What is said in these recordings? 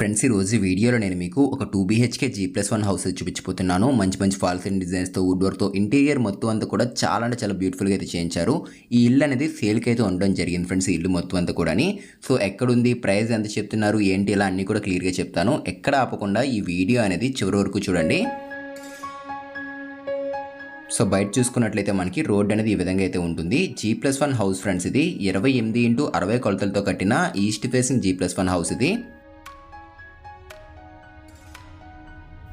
Friends ఈ రోజు వీడియోలో నేను మీకు ఒక two BHK G plus one house చూపించిపోతున్నాను మంచి మంచి ఫాల్స్ అండ్ డిజైన్స్తో వుడ్ వర్క్తో ఇంటీరియర్ మొత్తం అంతా కూడా చాలా అంటే చాలా బ్యూటిఫుల్గా అయితే చేయించారు. ఈ ఇల్లు అనేది సేల్కి అయితే ఉండడం జరిగింది ఫ్రెండ్స్ ఈ ఇల్లు మొత్తం అంతా కూడాని. సో ఎక్కడుంది ప్రైస్ ఎంత చెప్తున్నారు ఏంటి ఇలా అన్నీ కూడా క్లియర్గా చెప్తాను. ఎక్కడ ఆపకుండా ఈ వీడియో అనేది చివరి వరకు చూడండి. సో బయట చూసుకున్నట్లయితే మనకి రోడ్ అనేది ఈ విధంగా అయితే ఉంటుంది. G plus one house friends ఇది ఇరవై ఎనిమిది ఇంటూ అరవై కొలతలతో కట్టిన east facing G plus one house ఇది.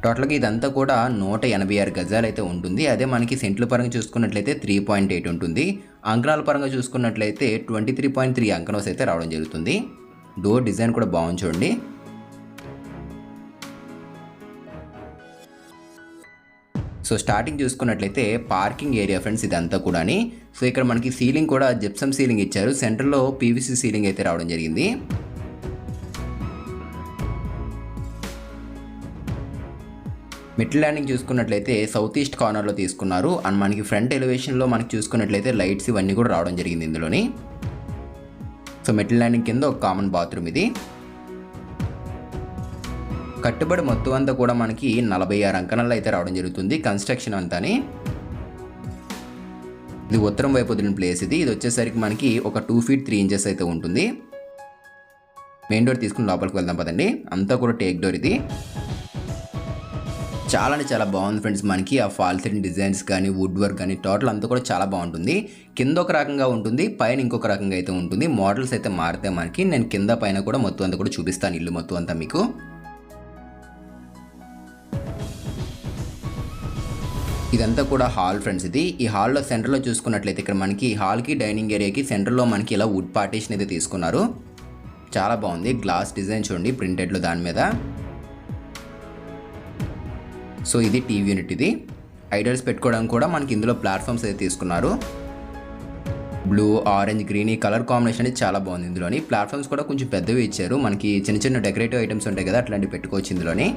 టోటల్గా ఇదంతా కూడా నూట ఎనభై ఆరు గజాలు అయితే ఉంటుంది. అదే మనకి సెంట్ల పరంగా చూసుకున్నట్లయితే త్రీ పాయింట్ ఎయిట్ ఉంటుంది. అంకణాల పరంగా చూసుకున్నట్లయితే ట్వంటీ త్రీ పాయింట్ త్రీ అంకణోస్ అయితే రావడం జరుగుతుంది. డోర్ డిజైన్ కూడా బాగుంది చూడండి. సో స్టార్టింగ్ చూసుకున్నట్లయితే పార్కింగ్ ఏరియా ఫ్రెండ్స్ ఇదంతా కూడాని. సో ఇక్కడ మనకి సీలింగ్ కూడా జిప్సమ్ సీలింగ్ ఇచ్చారు. సెంటర్లో పీవీసీ సీలింగ్ అయితే రావడం జరిగింది. మిడ్ ల్యాండింగ్ చూసుకున్నట్లయితే సౌత్ ఈస్ట్ కార్నర్లో తీసుకున్నారు. అండ్ మనకి ఫ్రంట్ ఎలివేషన్లో మనకి చూసుకున్నట్లయితే లైట్స్ ఇవన్నీ కూడా రావడం జరిగింది ఇందులోని. సో మిడ్ ల్యాండింగ్ కింద ఒక కామన్ బాత్రూమ్ ఇది. కట్టుబడి మొత్తం అంతా కూడా మనకి నలభై ఆరు అంకణాలు అయితే రావడం జరుగుతుంది కన్స్ట్రక్షన్ అంతాని. ఇది ఉత్తరం వైపు వదిలిన ప్లేస్ ఇది. ఇది వచ్చేసరికి మనకి ఒక టూ ఫీట్ త్రీ ఇంచెస్ అయితే ఉంటుంది. మెయిన్ డోర్ తీసుకుని లోపలికి వెళ్దాం పదండి. అంతా కూడా టేక్ డోర్ ఇది. చాలా అంటే చాలా బాగుంది ఫ్రెండ్స్. మనకి ఆ ఫాల్ డిజైన్స్ కానీ వుడ్ వర్క్ కానీ టోటల్ అంతా కూడా చాలా బాగుంటుంది. కింద ఒక రకంగా ఉంటుంది పైన ఇంకొక రకంగా అయితే ఉంటుంది. మోడల్స్ అయితే మారితే మనకి నేను కింద పైన కూడా మొత్తం అంతా కూడా చూపిస్తాను ఇల్లు మొత్తం అంతా మీకు. ఇదంతా కూడా హాల్ ఫ్రెండ్స్ ఇది. ఈ హాల్లో సెంటర్లో చూసుకున్నట్లయితే ఇక్కడ మనకి హాల్కి డైనింగ్ ఏరియాకి సెంటర్లో మనకి ఇలా వుడ్ పార్టీషన్ అయితే తీసుకున్నారు. చాలా బాగుంది. గ్లాస్ డిజైన్ చూడండి ప్రింటెడ్లో దాని మీద. సో ఇది టీవీ యూనిట్ ఇది. ఐడల్స్ పెట్టుకోవడానికి కూడా మనకి ఇందులో ప్లాట్ఫామ్స్ అయితే తీసుకున్నారు. బ్లూ ఆరెంజ్ గ్రీన్ ఈ కలర్ కాంబినేషన్ అనేది చాలా బాగుంది ఇందులోని. ప్లాట్ఫామ్స్ కూడా కొంచెం పెద్దవి ఇచ్చారు. మనకి చిన్న చిన్న డెకరేటివ్ ఐటమ్స్ ఉంటాయి కదా అట్లాంటివి పెట్టుకోవచ్చు ఇందులోని.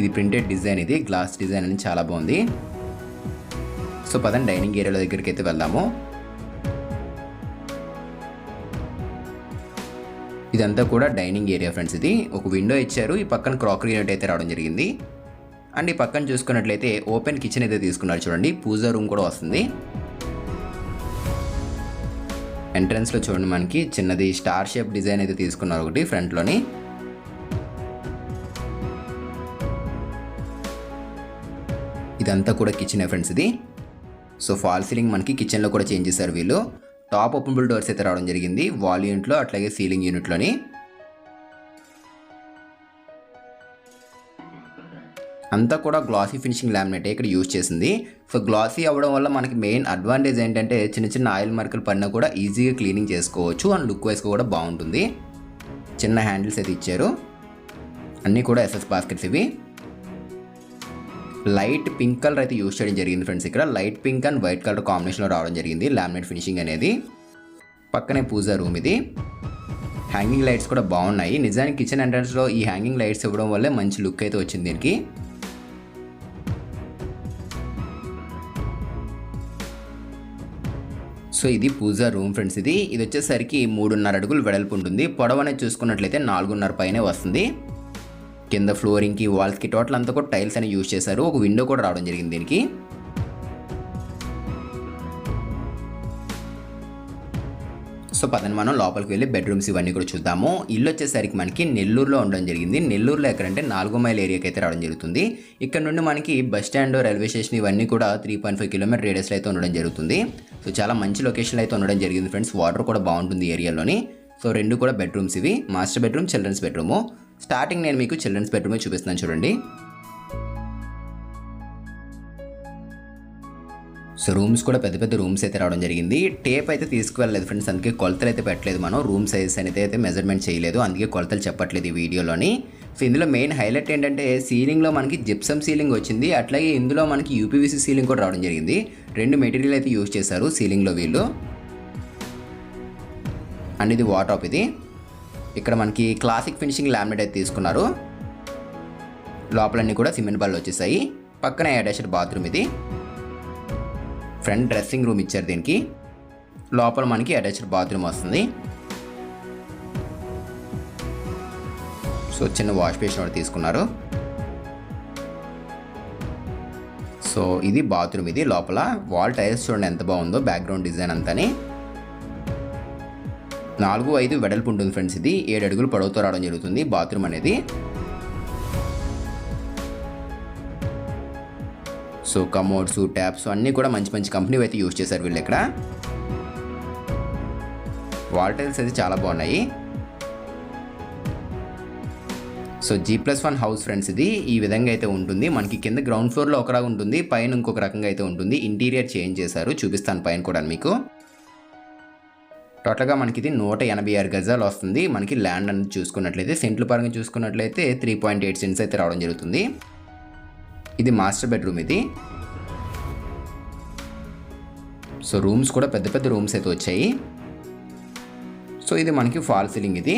ఇది ప్రింటెడ్ డిజైన్ ఇది. గ్లాస్ డిజైన్ అనేది చాలా బాగుంది. సో పదండి డైనింగ్ ఏరియాలో దగ్గరికి అయితే వెళ్దాము. ఇదంతా కూడా డైనింగ్ ఏరియా ఫ్రెండ్స్ ఇది. ఒక విండో ఇచ్చారు. ఈ పక్కన క్రాకరీ యూనిట్ అయితే రావడం జరిగింది. అండ్ ఈ పక్కన చూసుకున్నట్లయితే ఓపెన్ కిచెన్ అయితే తీసుకున్నారు చూడండి. పూజా రూమ్ కూడా వస్తుంది. ఎంట్రన్స్లో చూడండి మనకి చిన్నది స్టార్ షేప్ డిజైన్ అయితే తీసుకున్నారు ఒకటి ఫ్రంట్లోని ఇదంతా కూడా కిచెన్ ఫ్రెండ్స్ ఇది. సో ఫాల్ సీలింగ్ మనకి కిచెన్లో కూడా చేంజ్ చేశారు వీళ్ళు. టాప్ ఓపెనబుల్ డోర్స్ అయితే రావడం జరిగింది. వాల్ యూనిట్లో అట్లాగే సీలింగ్ యూనిట్లోని. అంతా కూడా గ్లాసీ ఫినిషింగ్ లామినేట్ ఇక్కడ యూజ్ చేసింది. సో గ్లాసీ అవ్వడం వల్ల మనకి మెయిన్ అడ్వాంటేజ్ ఏంటంటే చిన్న చిన్న ఆయిల్ మార్కులు పడినా కూడా ఈజీగా క్లీనింగ్ చేసుకోవచ్చు. అండ్ లుక్ వైస్గా కూడా బాగుంటుంది. చిన్న హ్యాండిల్స్ అయితే ఇచ్చారు. అన్నీ కూడా ఎస్ఎస్ బాస్కెట్స్ ఇవి. లైట్ పింక్ కలర్ అయితే యూస్ చేయడం జరిగింది ఫ్రెండ్స్ ఇక్కడ. Light pink and white colour కాంబినేషన్లో రావడం జరిగింది. లామినేట్ ఫినిషింగ్ అనేది. పక్కనే పూజా రూమ్ ఇది. హ్యాంగింగ్ లైట్స్ కూడా బాగున్నాయి. నిజానికి కిచెన్ ఎంట్రన్స్లో ఈ హ్యాంగింగ్ లైట్స్ ఇవ్వడం వల్లే మంచి లుక్ అయితే వచ్చింది దీనికి. సో ఇది పూజా రూమ్ ఫ్రెండ్స్ ఇది. ఇది వచ్చేసరికి మూడున్నర అడుగులు వెడల్పు ఉంటుంది. పొడవు అనేది చూసుకున్నట్లయితే నాలుగున్నర పైనే వస్తుంది. కింద ఫ్లోరింగ్కి వాల్స్కి టోటల్ అంతా కూడా టైల్స్ అనేవి యూజ్ చేశారు. ఒక విండో కూడా రావడం జరిగింది దీనికి. సో పదని మనం లోపలికి వెళ్ళి బెడ్రూమ్స్ ఇవన్నీ కూడా చూద్దాము. ఇల్లు వచ్చేసరికి మనకి నెల్లూరులో ఉండడం జరిగింది. నెల్లూరులో ఎక్కడంటే నాలుగో మైల్ ఏరియాకి అయితే రావడం జరుగుతుంది. ఇక్కడ నుండి మనకి బస్ స్టాండ్ రైల్వే స్టేషన్ ఇవన్నీ కూడా త్రీ పాయింట్ ఫైవ్ కిలోమీటర్ రేడియస్లో అయితే ఉండడం జరుగుతుంది. సో చాలా మంచి లొకేషన్లో అయితే ఉండడం జరిగింది ఫ్రెండ్స్. వాటర్ కూడా బాగుంటుంది ఏరియాలోని. సో రెండు కూడా బెడ్రూమ్స్ ఇవి. Master bedroom children's bedroom. Starting నేను మీకు చిల్డ్రన్స్ బెడ్రూమే చూపిస్తున్నాను చూడండి. సో రూమ్స్ కూడా పెద్ద పెద్ద రూమ్స్ అయితే రావడం జరిగింది. టేప్ అయితే తీసుకువెళ్ళలేదు ఫ్రెండ్స్ అందుకే కొలతలు అయితే పెట్టలేదు మనం. రూమ్ సైజ్ అనేది అయితే మెజర్మెంట్ చేయలేదు అందుకే కొలతలు చెప్పట్లేదు ఈ వీడియోలోని. సో ఇందులో మెయిన్ హైలైట్ ఏంటంటే సీలింగ్లో మనకి జిప్సమ్ సీలింగ్ వచ్చింది అట్లాగే ఇందులో మనకి యూపీవీసీ సీలింగ్ కూడా రావడం జరిగింది. రెండు మెటీరియల్ అయితే యూజ్ చేశారు సీలింగ్లో వీళ్ళు. అండ్ ఇది వాటాప్ ఇది. ఇక్కడ మనకి క్లాసిక్ ఫినిషింగ్ లామినేట్ అయితే తీసుకున్నారు. లోపలన్నీ కూడా సిమెంట్ బళ్ళు వచ్చేసాయి. పక్కనే అటాచ్డ్ బాత్రూమ్ ఇది. ఫ్రంట్ డ్రెస్సింగ్ రూమ్ ఇచ్చారు దీనికి. లోపల మనకి అటాచ్డ్ బాత్రూమ్ వస్తుంది. సో చిన్న వాష్ బేసిన్ ఒకటి తీసుకున్నారు. సో ఇది బాత్రూమ్ ఇది. లోపల వాల్ టైల్స్ చూడండి ఎంత బాగుందో బ్యాక్గ్రౌండ్ డిజైన్ అంతని. నాలుగు ఐదు వెడల్పు ఉంటుంది ఫ్రెండ్స్ ఇది ఏడు అడుగులు పొడవుతో రావడం జరుగుతుంది. బాత్రూమ్ అనేది. సో కమోడ్స్ ట్యాప్స్ అన్నీ కూడా మంచి మంచి కంపెనీ అయితే యూజ్ చేశారు వీళ్ళు ఇక్కడ. వాల్ టైల్స్ అయితే చాలా బాగున్నాయి. So G plus one house friends ఇది ఈ విధంగా అయితే ఉంటుంది. మనకి కింద గ్రౌండ్ ఫ్లోర్లో ఒకలాగా ఉంటుంది. పైన ఇంకొక రకంగా అయితే ఉంటుంది. ఇంటీరియర్ చేంజ్ చేశారు. చూపిస్తాను పైన కూడా మీకు. టోటల్గా మనకి ఇది నూట ఎనభై ఆరు గజాలు వస్తుంది. మనకి ల్యాండ్ అనేది చూసుకున్నట్లయితే సెంట్ల పరంగా చూసుకున్నట్లయితే త్రీ పాయింట్ ఎయిట్ సెంట్స్ అయితే రావడం జరుగుతుంది. ఇది మాస్టర్ బెడ్రూమ్ ఇది. సో రూమ్స్ కూడా పెద్ద పెద్ద రూమ్స్ అయితే వచ్చాయి. సో ఇది మనకి ఫాల్ సీలింగ్ ఇది.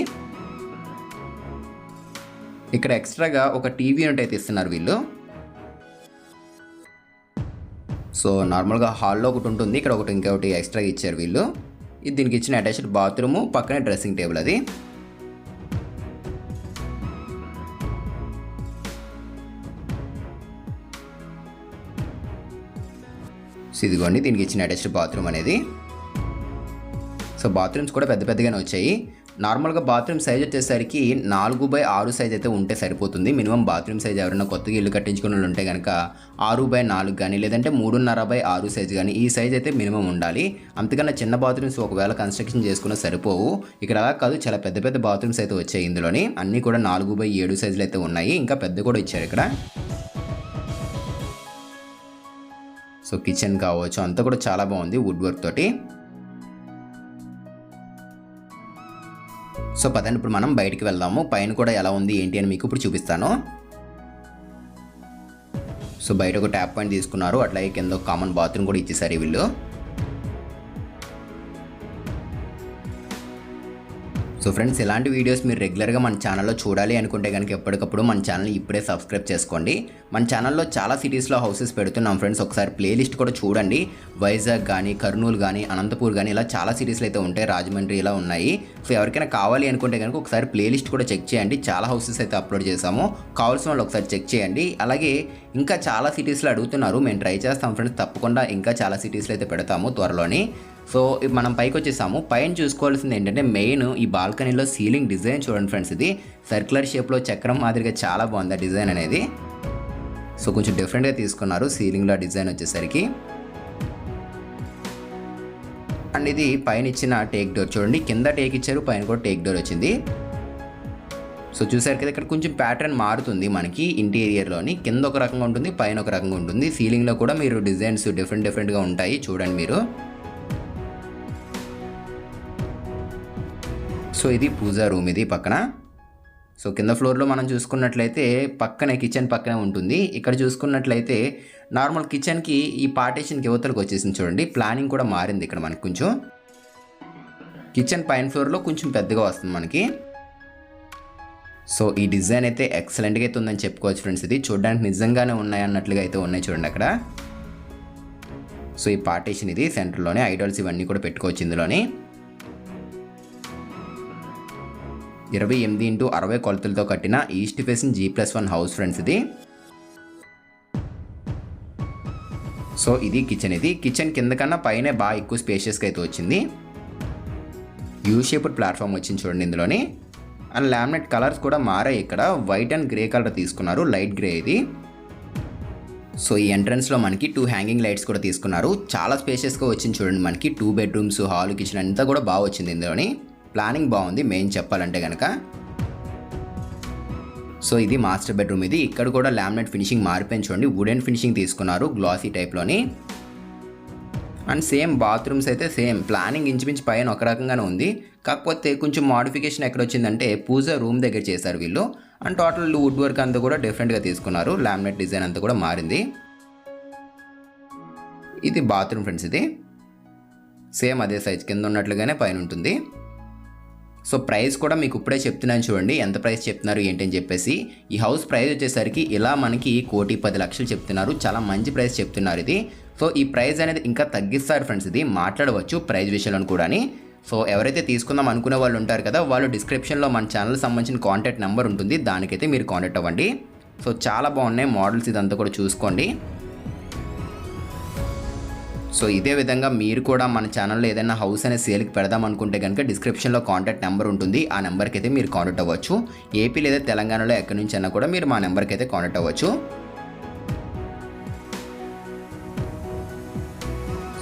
ఇక్కడ ఎక్స్ట్రాగా ఒక టీవీ యూనిట్ అయితే ఇస్తున్నారు వీళ్ళు. సో నార్మల్గా హాల్లో ఒకటి ఉంటుంది. ఇక్కడ ఒకటి ఇంకొకటి ఎక్స్ట్రాగా ఇచ్చారు వీళ్ళు. ఇది దీనికి ఇచ్చిన అటాచ్డ్ బాత్రూము పక్కనే డ్రెస్సింగ్ టేబుల్ అది. సో ఇదిగోండి దీనికి ఇచ్చిన అటాచ్డ్ బాత్రూమ్ అనేది. సో బాత్రూమ్స్ కూడా పెద్ద పెద్దగానే వచ్చాయి. నార్మల్గా బాత్రూమ్ సైజ్ వచ్చేసరికి నాలుగు బై ఆరు సైజ్ అయితే ఉంటే సరిపోతుంది. మినిమం బాత్రూమ్ సైజ్ ఎవరైనా కొత్తగా ఇల్లు కట్టించుకున్న వాళ్ళు ఉంటే కనుక ఆరు బై నాలుగు కానీ లేదంటే మూడున్నర బై ఆరు సైజ్ కానీ ఈ సైజ్ అయితే మినిమం ఉండాలి. అంతకన్నా చిన్న బాత్రూమ్స్ ఒకవేళ కన్స్ట్రక్షన్ చేసుకున్న సరిపోవు. ఇక్కడ అలా కాదు చాలా పెద్ద పెద్ద బాత్రూమ్స్ అయితే వచ్చాయి ఇందులోని. అన్నీ కూడా నాలుగు బై ఏడు సైజులు అయితే ఉన్నాయి. ఇంకా పెద్ద కూడా ఇచ్చారు ఇక్కడ. సో కిచెన్ కావచ్చు అంతా కూడా చాలా బాగుంది వుడ్ వర్క్ తోటి. సో పదండి ఇప్పుడు మనం బయటికి వెళ్దాము. పైన కూడా ఎలా ఉంది ఏంటి అని మీకు ఇప్పుడు చూపిస్తాను. సో బయట ఒక ట్యాప్ పాయింట్ తీసుకున్నారు. అట్లాగే కింద ఒక కామన్ బాత్రూమ్ కూడా ఇచ్చేసారు వీళ్ళు. సో ఫ్రెండ్స్ ఇలాంటి వీడియోస్ మీరు రెగ్యులర్గా మన ఛానల్లో చూడాలి అనుకుంటే కనుక ఎప్పటికప్పుడు మన ఛానల్ ఇప్పుడే సబ్స్క్రైబ్ చేసుకోండి. మన ఛానల్లో చాలా సిటీస్లో హౌసెస్ పెడుతున్నాం ఫ్రెండ్స్. ఒకసారి ప్లేలిస్ట్ కూడా చూడండి. వైజాగ్ కానీ కర్నూలు కానీ అనంతపూర్ కానీ ఇలా చాలా సిటీస్లో అయితే ఉంటాయి. రాజమండ్రి ఇలా ఉన్నాయి. సో ఎవరికైనా కావాలి అనుకుంటే కనుక ఒకసారి ప్లేలిస్ట్ కూడా చెక్ చేయండి. చాలా హౌసెస్ అయితే అప్లోడ్ చేసాము కావాల్సిన వాళ్ళు ఒకసారి చెక్ చేయండి. అలాగే ఇంకా చాలా సిటీస్లో అడుగుతున్నారు. మేము ట్రై చేస్తాం ఫ్రెండ్స్. తప్పకుండా ఇంకా చాలా సిటీస్లో అయితే పెడతాము త్వరలోని. సో ఇప్పుడు మనం పైకి వచ్చేసాము పైన చూసుకోవాల్సింది ఏంటంటే మెయిన్ ఈ బాల్కనీలో సీలింగ్ డిజైన్ చూడండి ఫ్రెండ్స్ ఇది. సర్క్యులర్ షేప్లో చక్రం మాదిరిగా చాలా బాగుంది ఆ డిజైన్ అనేది. సో కొంచెం డిఫరెంట్గా తీసుకున్నారు. సీలింగ్లో డిజైన్ వచ్చేసరికి. అండ్ ఇది పైన ఇచ్చిన టేక్ డోర్ చూడండి. కింద టేక్ ఇచ్చారు పైన కూడా టేక్ డోర్ వచ్చింది. సో చూసారు కదా ఇక్కడ కొంచెం ప్యాటర్న్ మారుతుంది మనకి ఇంటీరియర్లోని. కింద ఒక రకంగా ఉంటుంది పైన ఒక రకంగా ఉంటుంది. సీలింగ్లో కూడా మీరు డిజైన్స్ డిఫరెంట్ డిఫరెంట్గా ఉంటాయి చూడండి మీరు. సో ఇది పూజా రూమ్ ఇది పక్కన. సో కింద ఫ్లోర్లో మనం చూసుకున్నట్లయితే పక్కనే కిచెన్ పక్కనే ఉంటుంది. ఇక్కడ చూసుకున్నట్లయితే నార్మల్ కిచెన్కి ఈ పార్టీషన్కి యువతలకు వచ్చేసింది చూడండి. ప్లానింగ్ కూడా మారింది ఇక్కడ మనకి కొంచెం. కిచెన్ పైన ఫ్లోర్లో కొంచెం పెద్దగా వస్తుంది మనకి. సో ఈ డిజైన్ అయితే ఎక్సలెంట్గా అయితే ఉందని చెప్పుకోవచ్చు ఫ్రెండ్స్ ఇది. చూడడానికి నిజంగానే ఉన్నాయి అన్నట్లుగా అయితే ఉన్నాయి చూడండి అక్కడ. సో ఈ పార్టీషన్ ఇది సెంటర్లోనే ఐడల్స్ ఇవన్నీ కూడా పెట్టుకోవచ్చు ఇందులోని. ఇరవై ఎనిమిది ఇంటూ అరవై కొలతలతో కట్టిన east facing G plus one house friends ఇది. సో ఇది కిచెన్ ఇది. కిచెన్ కింద కన్నా పైన బాగా ఎక్కువ స్పేషియస్గా అయితే వచ్చింది. యూ షేప్డ్ ప్లాట్ఫామ్ వచ్చింది చూడండి ఇందులోని. అండ్ లామినేట్ కలర్స్ కూడా మారాయి ఇక్కడ. వైట్ అండ్ గ్రే కలర్ తీసుకున్నారు. లైట్ గ్రే ఇది. సో ఈ ఎంట్రన్స్లో మనకి టూ హ్యాంగింగ్ లైట్స్ కూడా తీసుకున్నారు. చాలా స్పేషియస్గా వచ్చింది చూడండి మనకి. టూ బెడ్రూమ్స్ హాల్ కిచెన్ అంతా కూడా బాగా వచ్చింది ఇందులోని. ప్లానింగ్ బాగుంది మెయిన్ చెప్పాలంటే కనుక సో ఇది మాస్టర్ బెడ్రూమ్ ఇది. ఇక్కడ కూడా లామినేట్ ఫినిషింగ్ మారిపోయింది చూడండి. వుడెన్ ఫినిషింగ్ తీసుకున్నారు గ్లాసీ టైప్లోని అండ్ సేమ్ బాత్రూమ్స్ అయితే సేమ్. ప్లానింగ్ ఇంచుమించు పైన ఒక రకంగానే ఉంది. కాకపోతే కొంచెం మాడిఫికేషన్ ఎక్కడ వచ్చిందంటే పూజ రూమ్ దగ్గర చేశారు వీళ్ళు. అండ్ టోటల్ వుడ్ వర్క్ అంతా కూడా డిఫరెంట్గా తీసుకున్నారు. లామినేట్ డిజైన్ అంతా కూడా మారింది. ఇది బాత్రూమ్ ఫ్రెండ్స్ ఇది. సేమ్ అదే సైజ్ కింద ఉన్నట్లుగానే పైన ఉంటుంది. సో ప్రైస్ కూడా మీకు ఇప్పుడే చెప్తున్నాను చూడండి. ఎంత ప్రైస్ చెప్తున్నారు ఏంటని చెప్పేసి. ఈ హౌస్ ప్రైస్ వచ్చేసరికి ఇలా మనకి కోటి పది లక్షలు చెప్తున్నారు. చాలా మంచి ప్రైస్ చెప్తున్నారు ఇది. సో ఈ ప్రైస్ అనేది ఇంకా తగ్గిస్తారు ఫ్రెండ్స్ ఇది. మాట్లాడవచ్చు ప్రైస్ విషయంలో కూడా సో ఎవరైతే తీసుకుందాం అనుకునే వాళ్ళు ఉంటారు కదా వాళ్ళు డిస్క్రిప్షన్లో మన ఛానల్ సంబంధించిన కాంటాక్ట్ నెంబర్ ఉంటుంది. దానికైతే మీరు కాంటాక్ట్ అవ్వండి. సో చాలా బాగున్నాయి మోడల్స్ ఇదంతా కూడా చూసుకోండి. సో ఇదే విధంగా మీరు కూడా మన ఛానల్లో ఏదైనా హౌస్ అనే సేల్కి పెడదాం అనుకుంటే కనుక డిస్క్రిప్షన్లో కాంటాక్ట్ నెంబర్ ఉంటుంది. ఆ నెంబర్కి అయితే మీరు కాంటాక్ట్ అవ్వచ్చు. ఏపీ లేదా తెలంగాణలో ఎక్కడి నుంచి అయినా కూడా మీరు మా నెంబర్కి అయితే కాంటాక్ట్ అవ్వచ్చు.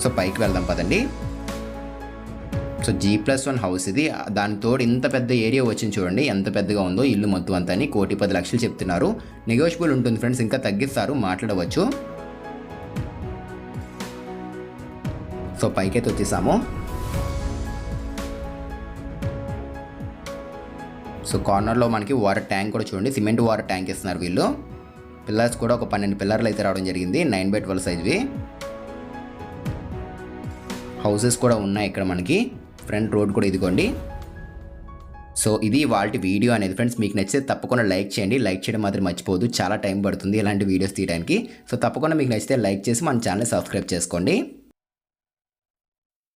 సో పైకి వెళ్దాం పదండి. So G plus one house ఇది. దాని తోడు ఇంత పెద్ద ఏరియా వచ్చింది చూడండి. ఎంత పెద్దగా ఉందో ఇల్లు మొత్తం అంతా అని కోటి పది లక్షలు చెప్తున్నారు. నెగోషియబుల్ ఉంటుంది ఫ్రెండ్స్. ఇంకా తగ్గిస్తారు. మాట్లాడవచ్చు. సో పైకైతే వచ్చేసాము. సో కార్నర్లో మనకి వాటర్ ట్యాంక్ కూడా చూడండి సిమెంట్ వాటర్ ట్యాంక్ ఇస్తున్నారు వీళ్ళు. పిల్లర్స్ కూడా ఒక పన్నెండు పిల్లర్లు అయితే రావడం జరిగింది నైన్ బై ట్వెల్వ్ సైజ్వి. హౌసెస్ కూడా ఉన్నాయి ఇక్కడ మనకి ఫ్రంట్ రోడ్ కూడా ఇదిగోండి. సో ఇది వాళ్ళ వీడియో అనేది ఫ్రెండ్స్ మీకు నచ్చితే తప్పకుండా లైక్ చేయండి లైక్ చేయడం మాత్రం మర్చిపోదు చాలా టైం పడుతుంది ఇలాంటి వీడియోస్ తీయడానికి. సో తప్పకుండా మీకు నచ్చితే లైక్ చేసి మన ఛానల్ సబ్స్క్రైబ్ చేసుకోండి.